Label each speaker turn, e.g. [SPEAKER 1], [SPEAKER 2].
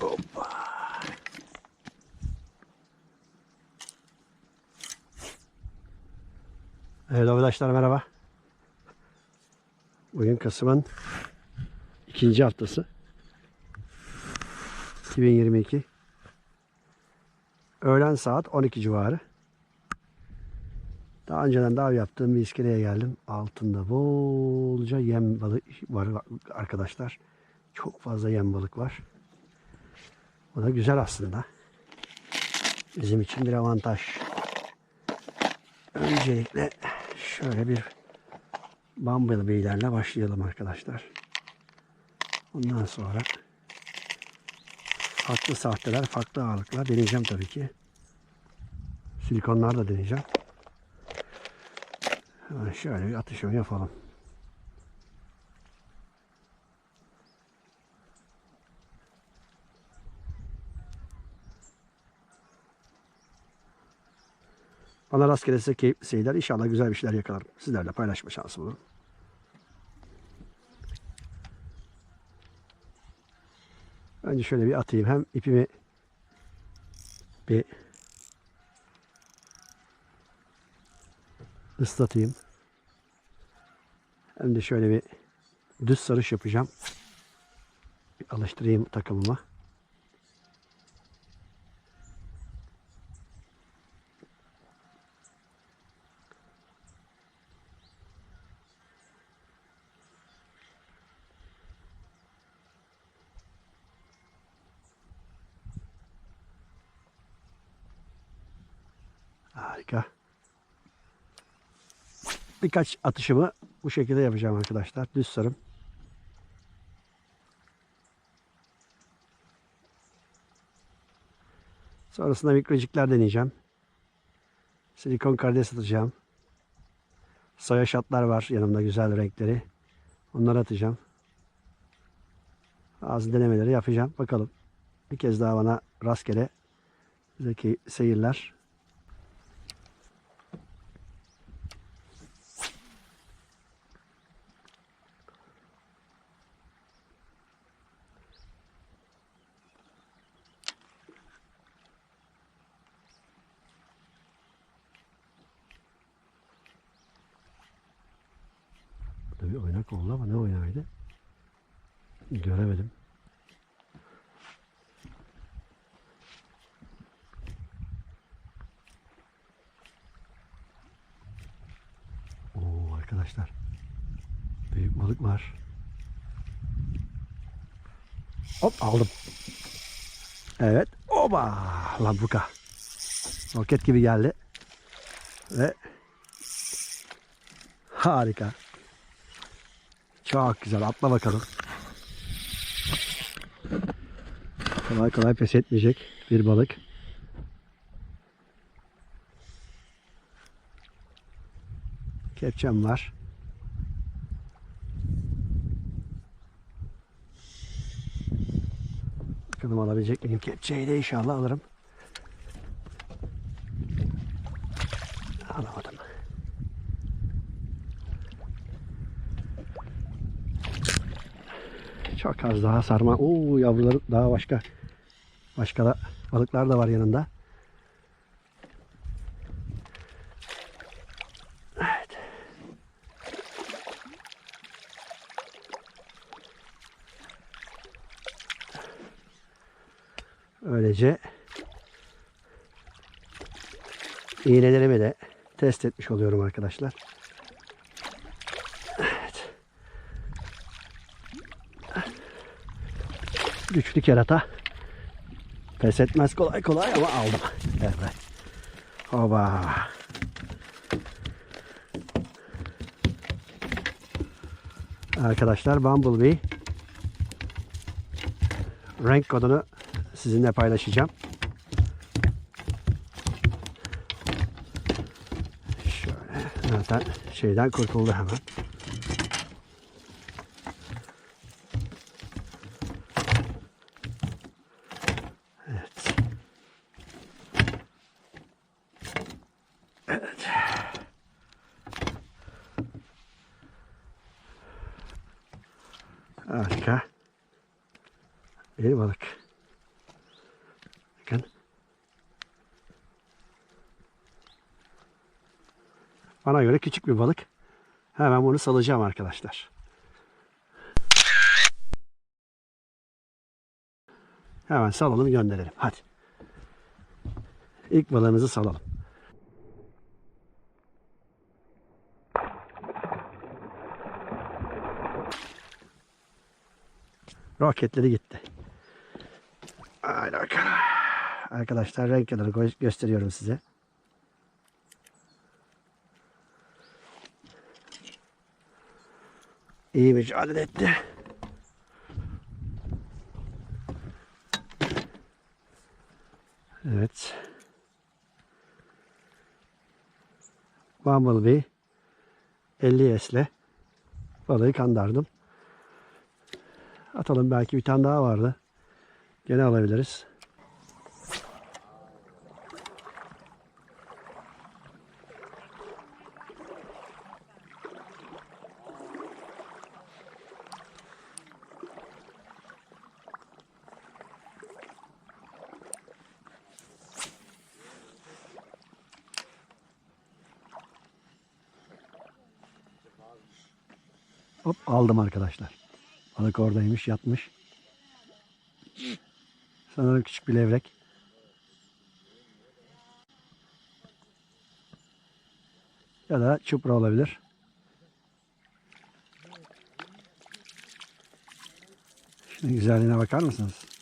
[SPEAKER 1] Hoppa. Evet arkadaşlar merhaba. Bugün Kasım'ın ikinci haftası. 2022. Öğlen saat 12 civarı. Daha önceden daha yaptığım bir iskeleye geldim. Altında bolca yem balık var arkadaşlar. Çok fazla yem balık var. O da güzel aslında. Bizim için bir avantaj. Öncelikle şöyle bir bumblebee başlayalım arkadaşlar. Ondan sonra farklı sahteler, farklı ağırlıklar deneyeceğim tabii ki. Silikonlar da deneyeceğim. Şöyle bir atışımı yapalım. Bana rastgele size keyifli seyirler. İnşallah güzel bir şeyler yakalarım. Sizlerle paylaşma şansı bulurum. Önce şöyle bir atayım. Hem ipimi bir ıslatayım. Hem de şöyle bir düz sarış yapacağım. Bir alıştırayım takımıma. Harika. Birkaç atışımı bu şekilde yapacağım arkadaşlar. Düz sarım. Sonrasında mikrocikler deneyeceğim. Silikon karides atacağım. Soya şatlar var yanımda güzel renkleri. Onları atacağım. Bazı denemeleri yapacağım. Bakalım. Bir kez daha bana rastgele zeki seyirler. Bir oynak oldu ama ne oynağıydı? Göremedim. Oo arkadaşlar. Büyük balık var. Hop aldım. Evet. Oba! Lambuka. Roket gibi geldi. Ve harika. Çok güzel. Atla bakalım. Kolay kolay pes etmeyecek bir balık. Kepçem var. Bakalım alabilecek miyim? Kepçeyi de inşallah alırım. Alamadım. Çok az daha sarma. Oo yavruları daha başka başka da balıklar da var yanında. Evet. Öylece iğnelerimi de test etmiş oluyorum arkadaşlar. Güçlü kerata. Pes etmez kolay kolay ama aldım. Evet. Oba. Arkadaşlar Bumblebee renk kodunu sizinle paylaşacağım. Şöyle zaten şeyden kurtuldu hemen. Eyvallah. Bakın. Bana göre küçük bir balık. Hemen bunu salacağım arkadaşlar. Hemen salalım gönderelim. Hadi. İlk balığımızı salalım. Roketleri gitti. Bakalım. Arkadaşlar renkleri gö- gösteriyorum size. İyi mücadele etti. Evet. Bumblebee 50 S'le balığı kandırdım. Atalım belki bir tane daha vardı. Gene alabiliriz. Hop aldım arkadaşlar. Balık oradaymış yatmış. Sanırım küçük bir levrek. Ya da çupra olabilir. Şunun güzelliğine bakar mısınız?